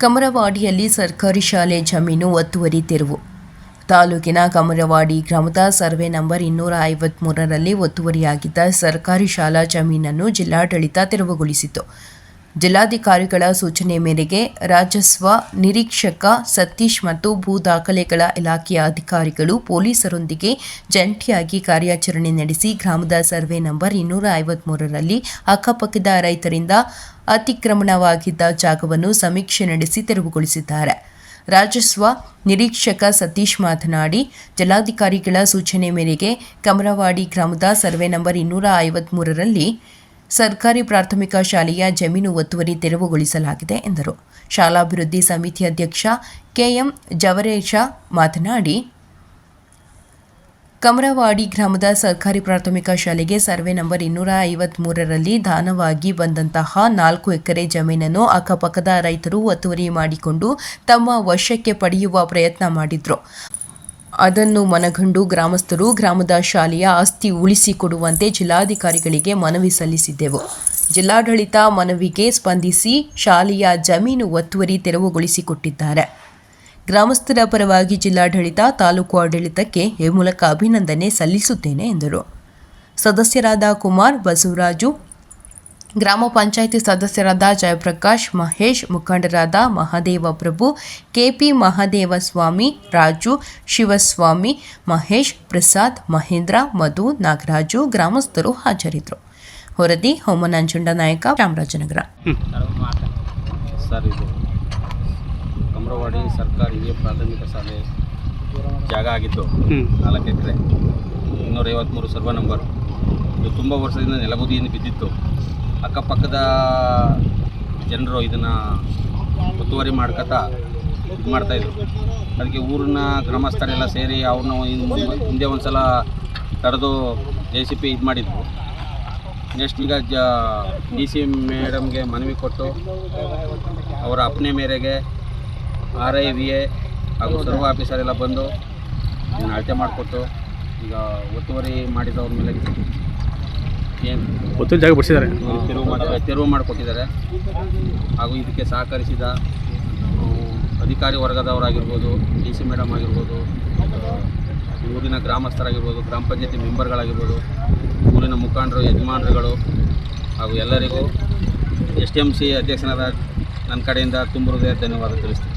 ಕಮರವಾಡಿಯಲ್ಲಿ ಸರ್ಕಾರಿ ಶಾಲೆ ಜಮೀನು ಒತ್ತುವರಿ ತೆರವು. ತಾಲೂಕಿನ ಕಮರವಾಡಿ ಗ್ರಾಮದ ಸರ್ವೆ ನಂಬರ್ ಇನ್ನೂರ ಐವತ್ಮೂರರಲ್ಲಿ ಒತ್ತುವರಿಯಾಗಿದ್ದ ಸರ್ಕಾರಿ ಶಾಲಾ ಜಮೀನನ್ನು ಜಿಲ್ಲಾಡಳಿತ ತೆರವುಗೊಳಿಸಿತು ಜಿಲ್ಲಾಧಿಕಾರಿಗಳ ಸೂಚನೆ ಮೇರೆಗೆ ರಾಜಸ್ವ ನಿರೀಕ್ಷಕ ಸತೀಶ್ ಮತ್ತು ಭೂ ದಾಖಲೆಗಳ ಇಲಾಖೆಯ ಅಧಿಕಾರಿಗಳು ಪೊಲೀಸರೊಂದಿಗೆ ಜಂಟಿಯಾಗಿ ಕಾರ್ಯಾಚರಣೆ ನಡೆಸಿ ಗ್ರಾಮದ ಸರ್ವೆ ನಂಬರ್ ಇನ್ನೂರ ಐವತ್ಮೂರರಲ್ಲಿ ಅಕ್ಕಪಕ್ಕದ ರೈತರಿಂದ ಅತಿಕ್ರಮಣವಾಗಿದ್ದ ಜಾಗವನ್ನು ಸಮೀಕ್ಷೆ ನಡೆಸಿ ತೆರವುಗೊಳಿಸಿದ್ದಾರೆ. ರಾಜಸ್ವ ನಿರೀಕ್ಷಕ ಸತೀಶ್ ಮಾತನಾಡಿ, ಜಿಲ್ಲಾಧಿಕಾರಿಗಳ ಸೂಚನೆ ಮೇರೆಗೆ ಕಮರವಾಡಿ ಗ್ರಾಮದ ಸರ್ವೆ ನಂಬರ್ ಇನ್ನೂರ ಐವತ್ಮೂರರಲ್ಲಿ ಸರ್ಕಾರಿ ಪ್ರಾಥಮಿಕ ಶಾಲೆಯ ಜಮೀನು ಒತ್ತುವರಿ ತೆರವುಗೊಳಿಸಲಾಗಿದೆ ಎಂದರು. ಶಾಲಾಭಿವೃದ್ಧಿ ಸಮಿತಿ ಅಧ್ಯಕ್ಷ ಕೆಎಂ ಜವರೇಶ ಮಾತನಾಡಿ, ಕಮರವಾಡಿ ಗ್ರಾಮದ ಸರ್ಕಾರಿ ಪ್ರಾಥಮಿಕ ಶಾಲೆಗೆ ಸರ್ವೆ ನಂಬರ್ ಇನ್ನೂರ ಐವತ್ಮೂರರಲ್ಲಿ ದಾನವಾಗಿ ಬಂದಂತಹ ನಾಲ್ಕು ಎಕರೆ ಜಮೀನನ್ನು ಅಕ್ಕಪಕ್ಕದ ರೈತರು ಒತ್ತುವರಿ ಮಾಡಿಕೊಂಡು ತಮ್ಮ ವಶಕ್ಕೆ ಪಡೆಯುವ ಪ್ರಯತ್ನ ಮಾಡಿದ್ರು. ಅದನ್ನು ಮನಗಂಡು ಗ್ರಾಮಸ್ಥರು ಗ್ರಾಮದ ಶಾಲೆಯ ಆಸ್ತಿ ಉಳಿಸಿಕೊಡುವಂತೆ ಜಿಲ್ಲಾಧಿಕಾರಿಗಳಿಗೆ ಮನವಿ ಸಲ್ಲಿಸಿದ್ದೆವು. ಜಿಲ್ಲಾಡಳಿತ ಮನವಿಗೆ ಸ್ಪಂದಿಸಿ ಶಾಲೆಯ ಜಮೀನು ಒತ್ತುವರಿ ತೆರವುಗೊಳಿಸಿಕೊಟ್ಟಿದ್ದಾರೆ. ಗ್ರಾಮಸ್ಥರ ಪರವಾಗಿ ಜಿಲ್ಲಾಡಳಿತ ತಾಲೂಕು ಆಡಳಿತಕ್ಕೆ ಈ ಮೂಲಕ ಅಭಿನಂದನೆ ಸಲ್ಲಿಸುತ್ತೇನೆ ಎಂದರು. ಸದಸ್ಯರಾದ ಕುಮಾರ್ ಬಸವರಾಜು ಗ್ರಾಮ ಪಂಚಾಯಿತಿ ಸದಸ್ಯರಾದ ಜಯಪ್ರಕಾಶ್ ಮಹೇಶ್ ಮುಖಂಡರಾದ ಮಹಾದೇವ ಪ್ರಭು ಕೆಪಿ ಮಹಾದೇವಸ್ವಾಮಿ ರಾಜು ಶಿವಸ್ವಾಮಿ ಮಹೇಶ್ ಪ್ರಸಾದ್ ಮಹೇಂದ್ರ ಮಧು ನಾಗರಾಜು ಗ್ರಾಮಸ್ಥರು ಹಾಜರಿದ್ದರು. ಹೊರದಿ ಹೋಮನಂಜುಂಡ ನಾಯಕ ಚಾಮರಾಜನಗರ. ಸರ್ ಇದು ಕಮರವಾಡಿ ಸರ್ಕಾರಿ ಹಿರಿಯ ಪ್ರಾಥಮಿಕ ಶಾಲೆ ಜಾಗ ಆಗಿದ್ದು ನಾಲ್ಕು ಎಕರೆ ಇನ್ನೂರೈವತ್ತ್ಮೂರು ಸರ್ವ ನಂಬರ್. ಇದು ತುಂಬ ವರ್ಷದಿಂದ ನೆಲಗುದಿಯಿಂದ ಬಿದ್ದಿತ್ತು. ಅಕ್ಕಪಕ್ಕದ ಜನರು ಇದನ್ನು ಒತ್ತುವರಿ ಮಾಡ್ಕೊತಾ ಇದು ಮಾಡ್ತಾಯಿದ್ರು ಅದಕ್ಕೆ ಊರಿನ ಗ್ರಾಮಸ್ಥರೆಲ್ಲ ಸೇರಿ ಅವ್ರನ್ನ ಹಿಂದೆ ಒಂದು ಸಲ ತಡೆದು ಜೆ ಸಿ ಪಿ ಇದು ಮಾಡಿದ್ರು. ನೆಕ್ಸ್ಟ್ ಈಗ ಜ ಡಿ ಸಿ ಮೇಡಮ್ಗೆ ಮನವಿ ಕೊಟ್ಟು ಅವರ ಅಪ್ಪನೆ ಮೇರೆಗೆ ಆರ್ ಐ ವಿ ಎ ಹಾಗೂ ಸರ್ವ ಆಫೀಸರೆಲ್ಲ ಬಂದು ಅಳತೆ ಮಾಡಿಕೊಟ್ಟು ಈಗ ಒತ್ತುವರಿ ಮಾಡಿದವ್ರ ಮೇಲೆ ಏನು? ಗೊತ್ತು ಜಾಗ ಬಿಡಿಸಿದ್ದಾರೆ. ತೆರವು ಮಾಡಿ ತೆರವು ಮಾಡಿಕೊಟ್ಟಿದ್ದಾರೆ. ಹಾಗೂ ಇದಕ್ಕೆ ಸಹಕರಿಸಿದ ಅಧಿಕಾರಿ ವರ್ಗದವರಾಗಿರ್ಬೋದು ಡಿ ಸಿ ಮೇಡಮ್ ಆಗಿರ್ಬೋದು ಊರಿನ ಗ್ರಾಮಸ್ಥರಾಗಿರ್ಬೋದು ಗ್ರಾಮ ಪಂಚಾಯತಿ ಮೆಂಬರ್ಗಳಾಗಿರ್ಬೋದು ಊರಿನ ಮುಖಂಡರು ಯಜಮಾನರುಗಳು ಹಾಗೂ ಎಲ್ಲರಿಗೂ ಎಸ್ ಟಿ ಎಂ ಸಿ ಅಧ್ಯಕ್ಷನಾದ ನನ್ನ ಕಡೆಯಿಂದ ತುಂಬ ಹೃದಯ ಧನ್ಯವಾದ ತಿಳಿಸ್ತೀನಿ.